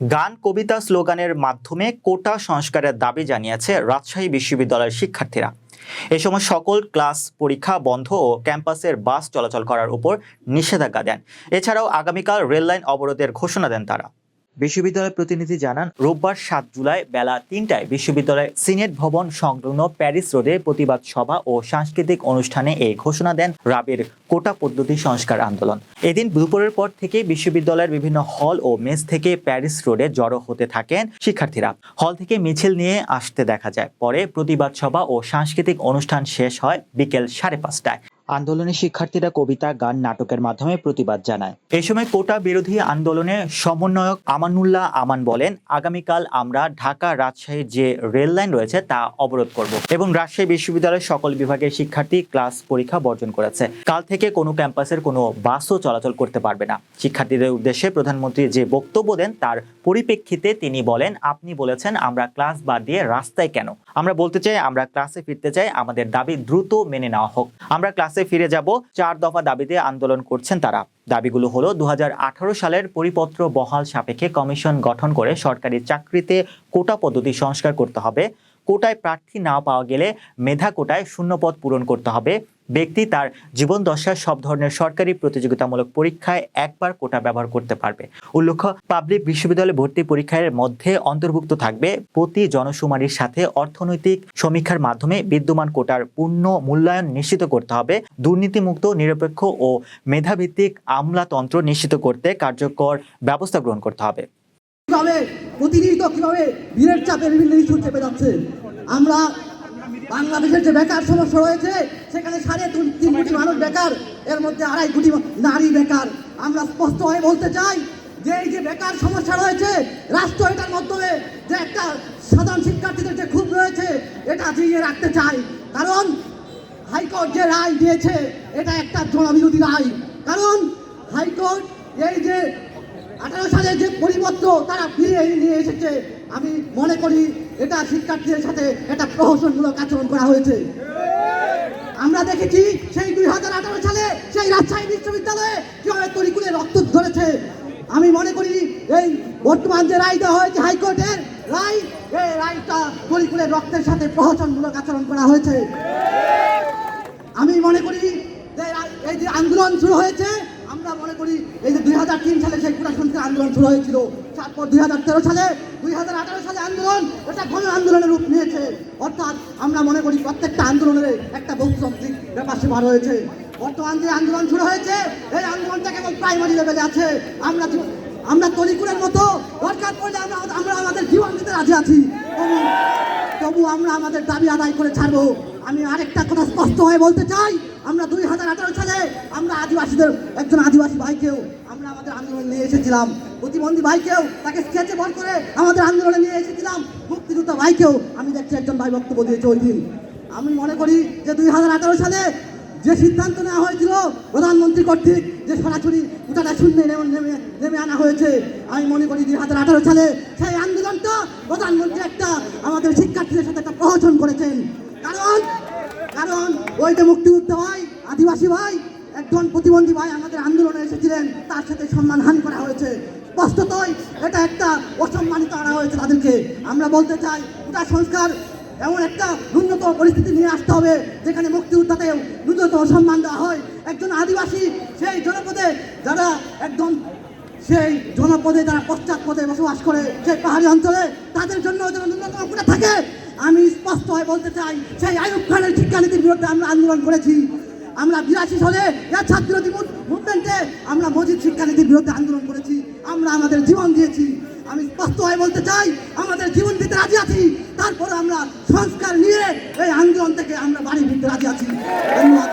গান, কবিতা, স্লোগানের মাধ্যমে কোটা সংস্কারের দাবি জানিয়েছে রাজশাহী বিশ্ববিদ্যালয়ের শিক্ষার্থীরা। এ সময় সকল ক্লাস পরীক্ষা বন্ধ ও ক্যাম্পাসের বাস চলাচল করার উপর নিষেধাজ্ঞা দেন। এছাড়াও আগামীকাল রেললাইন অবরোধের ঘোষণা দেন তারা। বিশ্ববিদ্যালয়ের প্রতিনিধি জানান, রোববার সাত জুলাই বেলা তিনটায় বিশ্ববিদ্যালয়ের সিনেট ভবন সংলগ্ন প্যারিস রোডে প্রতিবাদ সভা ও সাংস্কৃতিক অনুষ্ঠানে এই ঘোষণা দেন রাবের কোটা পদ্ধতি সংস্কার আন্দোলন। এদিন দুপুরের পর থেকে বিশ্ববিদ্যালয়ের বিভিন্ন হল ও মেস থেকে প্যারিস রোডে জড়ো হতে থাকেন শিক্ষার্থীরা। হল থেকে মিছিল নিয়ে আসতে দেখা যায়। পরে প্রতিবাদ সভা ও সাংস্কৃতিক অনুষ্ঠান শেষ হয় বিকেল সাড়ে পাঁচটায়। আন্দোলনে শিক্ষার্থীরা কবিতা, গান, নাটকের মাধ্যমে প্রতিবাদ জানায়। এই সময় কোটা বিরোধী আন্দোলনে সমন্বয়ক আমানুল্লাহ আমান বলেন, আগামীকাল আমরা ঢাকা রাজশাহীর যে রেল লাইন রয়েছে তা অবরোধ করব এবং রাজশাহী বিশ্ববিদ্যালয়ের সকল বিভাগের শিক্ষার্থী ক্লাস পরীক্ষা বর্জন করেছে। কাল থেকে কোনো ক্যাম্পাসের কোনো বাসও চলাচল করতে পারবে না। শিক্ষার্থীদের উদ্দেশ্যে প্রধানমন্ত্রী যে বক্তব্য দেন, তার পরিপ্রেক্ষিতে তিনি বলেন, আপনি বলেছেন আমরা ক্লাস বাদ দিয়ে রাস্তায় কেন? আমরা বলতে চাই, আমরা ক্লাসে ফিরতে চাই, আমাদের দাবি দ্রুত মেনে নেওয়া হোক। আমরা ক্লাসে ফিরে যাব, চার দফা দাবিতে আন্দোলন করছেন তারা। দাবিগুলো হলো দু হাজার আঠারো সালের পরিপত্র বহাল সাপেক্ষে কমিশন গঠন করে সরকারি চাকরিতে কোটা পদ্ধতি সংস্কার করতে হবে। কোটায় প্রার্থী না পাওয়া গেলে মেধা কোটায় শূন্যপদ পূরণ করতে হবে। ব্যক্তি তার জীবন দশায় সব ধরনের সরকারি প্রতিযোগিতামূলক পরীক্ষায় একবার কোটা ব্যবহার করতে পারবে। উল্লেখ্য, পাবলিক বিশ্ববিদ্যালয় ভর্তি পরীক্ষার মধ্যে অন্তর্ভুক্ত থাকবে প্রতি জনশুমারির সাথে অর্থনৈতিক সমীক্ষার মাধ্যমে বিদ্যমান কোটার পূর্ণ মূল্যায়ন নিশ্চিত করতে হবে। দুর্নীতিমুক্ত, নিরপেক্ষ ও মেধাভিত্তিক আমলাতন্ত্র নিশ্চিত করতে কার্যকর ব্যবস্থা গ্রহণ করতে হবে। কীভাবে কীভাবে ভিড়ের চাপে বিভিন্ন ইস্যু চেপে যাচ্ছে? আমরা বাংলাদেশের যে বেকার সমস্যা রয়েছে সেখানে সাড়ে তিন- তিন কোটি মানুষ বেকার এর মধ্যে আড়াই কোটি নারী বেকার। আমরা স্পষ্ট হয়ে বলতে চাই যে এই যে বেকার সমস্যা রয়েছে রাষ্ট্র এটার মাধ্যমে যে একটা সাধারণ শিক্ষার্থীদের যে ক্ষোভ রয়েছে এটা জিইয়ে রাখতে চাই। কারণ হাইকোর্ট যে রায় দিয়েছে এটা একটা জনবিরোধী রায়। কারণ হাইকোর্ট এই যে আঠারো সালে যে পরিপত্র তারা ফিরিয়ে নিয়ে এসেছে আমি মনে করি এটা শিক্ষার্থীদের সাথে একটা প্রহসনমূলক আচরণ করা হয়েছে। আমরা দেখেছি সেই দুই হাজার আঠারো সালে সেই রাজশাহী বিশ্ববিদ্যালয়ে কীভাবে তরিকুলে রক্ত ধরেছে। আমি মনে করি এই বর্তমান যে রায় দেওয়া হয়েছে হাইকোর্টের, রায়, এই রায়টা তরিকুলের রক্তের সাথে প্রহসনমূলক আচরণ করা হয়েছে। আমি মনে করি এই যে আন্দোলন শুরু হয়েছে, আমরা মনে করি এই যে দুই হাজার তিন সালে সেই প্রশাসনিক আন্দোলন শুরু হয়েছিল। তারপর দুই হাজার তেরো সালে দুই হাজার আঠারো সালে আন্দোলন এটা গণ আন্দোলনের রূপ নিয়েছে। অর্থাৎ আমরা মনে করি প্রত্যেকটা আন্দোলনের একটা বহুতান্ত্রিক ব্যাপার সেবা রয়েছে। বর্তমান যে আন্দোলন শুরু হয়েছে, এই আন্দোলনটা কেবল প্রাইমারি লেভেলে আছে। আমরা আমরা তরিকুলের মতো দরকার পড়লে আমরা আমরা আমাদের জীবন দিতে রাজি আছি। তবু আমরা আমাদের দাবি আদায় করে ছাড়বো। আমি আরেকটা কথা স্পষ্ট হয়ে বলতে চাই। আমরা দুই হাজার আঠারো সালে আমরা আদিবাসীদের একজন আদিবাসী ভাইকেও আমরা আমাদের আন্দোলন নিয়ে এসেছিলাম। প্রতিবন্ধী ভাইকেও তাকে স্কেচে বল করে আমাদের আন্দোলনে নিয়ে এসেছিলাম। মুক্তিযোদ্ধা ভাইকেও আমি দেখছি একজন ভাই বক্তব্য দিয়েছে ওই দিন। আমি মনে করি যে দুই হাজার আঠারো সালে যে সিদ্ধান্ত নেওয়া হয়েছিল, প্রধানমন্ত্রী কর্তৃক যে সরাসরি কোটাটা শূন্যে নেমে নেমে আনা হয়েছে, আমি মনে করি দুই হাজার আঠারো সালে সেই আন্দোলনটা প্রধানমন্ত্রী একটা আমাদের শিক্ষার্থীদের সাথে একটা প্রহসন করেছেন। কারণ কারণ ওই যে মুক্তিযুদ্ধ ভাই আদিবাসী ভাই, একজন প্রতিবন্ধী ভাই আমাদের আন্দোলনে এসেছিলেন, তার সাথে সম্মানহানি স্পষ্টতই এটা একটা অসম্মানিত আনা হয়েছে তাদেরকে। আমরা বলতে চাই এটা সংস্কার এমন একটা ন্যূনতম পরিস্থিতি নিয়ে আসতে হবে, যেখানে মুক্তিযোদ্ধাতেও ন্যূনতম সম্মান দেওয়া হয়। একজন আদিবাসী সেই জনপদে যারা একদম সেই জনপদে যারা পশ্চাৎপদে বসবাস করে, সেই পাহাড়ি অঞ্চলে, তাদের জন্য যেন ন্যূনতম করে থাকে। আমি স্পষ্ট হয়ে বলতে চাই, সেই আয়ুব খানের শিক্ষানীতির বিরুদ্ধে আমরা আন্দোলন করেছি। আমরা বিরাশি সালে এর ছাত্রজীবী মুভমেন্টে আমরা মজিদ শিক্ষানীতির বিরুদ্ধে আন্দোলন করেছি। আমরা আমাদের জীবন দিয়েছি। আমি স্পষ্ট হয়ে বলতে চাই, আমাদের জীবন দিতে রাজি আছি। তারপরে আমরা সংস্কার নিয়ে এই আন্দোলন থেকে আমরা বাড়ি ফিরতে রাজি আছি। ধন্যবাদ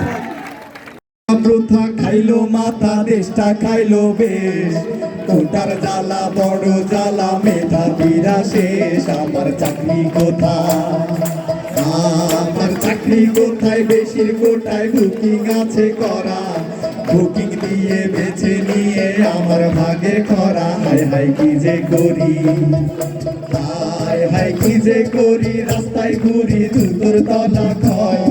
প্রথা খাইলো মাথা, দেশটা খাইলো বেশ। কোটার জ্বালা, বড় জ্বালা, মেধা বীরা শেষ। আমার চাকরি কোথায়? আমার চাকরি কোথায়? বেশির কোটায় বুকিং আছে করা। বুকিং দিয়ে বেছে নিয়ে আমার ভাগে খরা। হাই হাই কি যে করি। হাই হাই কি যে করি, রাস্তায় ঘুরি, দুটোর তলা ক্ষয়।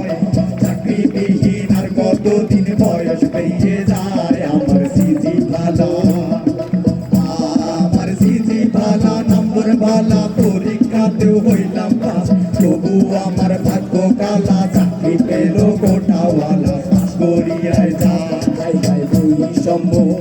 চাকরিবিহীন আর কতদিন বয়স পেয়ে যায় আমার সিজি ভালো আমার সিজি ভালো নম্বর বালা, পরীক্ষাতেও হইলাম পাস। তবু আমার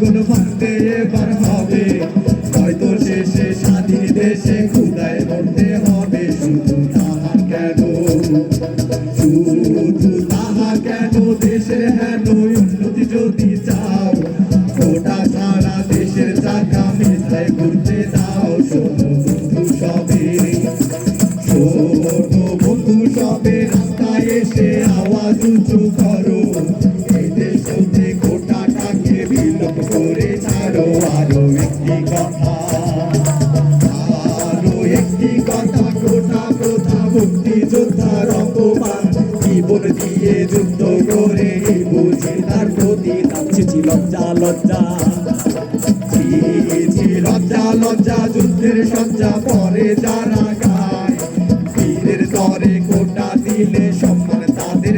আগুন মারতে এবার হবে। হয়তো শেষে স্বাধীন দেশে ক্ষুদায় মরতে হবে। শুধু তাহা কেন? শুধু তাহা কেন? দেশের হেন উন্নতি যদি চাও কোটা সারা দেশের চাকা মেথায় ঘুরতে দাও। শোনো বন্ধু সবে শোনো বন্ধু সবে, রাস্তায় এসে আওয়াজ উঁচু করো। জীবন দিয়ে যুদ্ধ করে বুঝি তার প্রতি ছিল লজ্জা লজ্জা। লজ্জা লজ্জা, যুদ্ধের সজ্জা, পরে যারা গায়। বীরের তরে কোটা দিলে সম্মান তাদের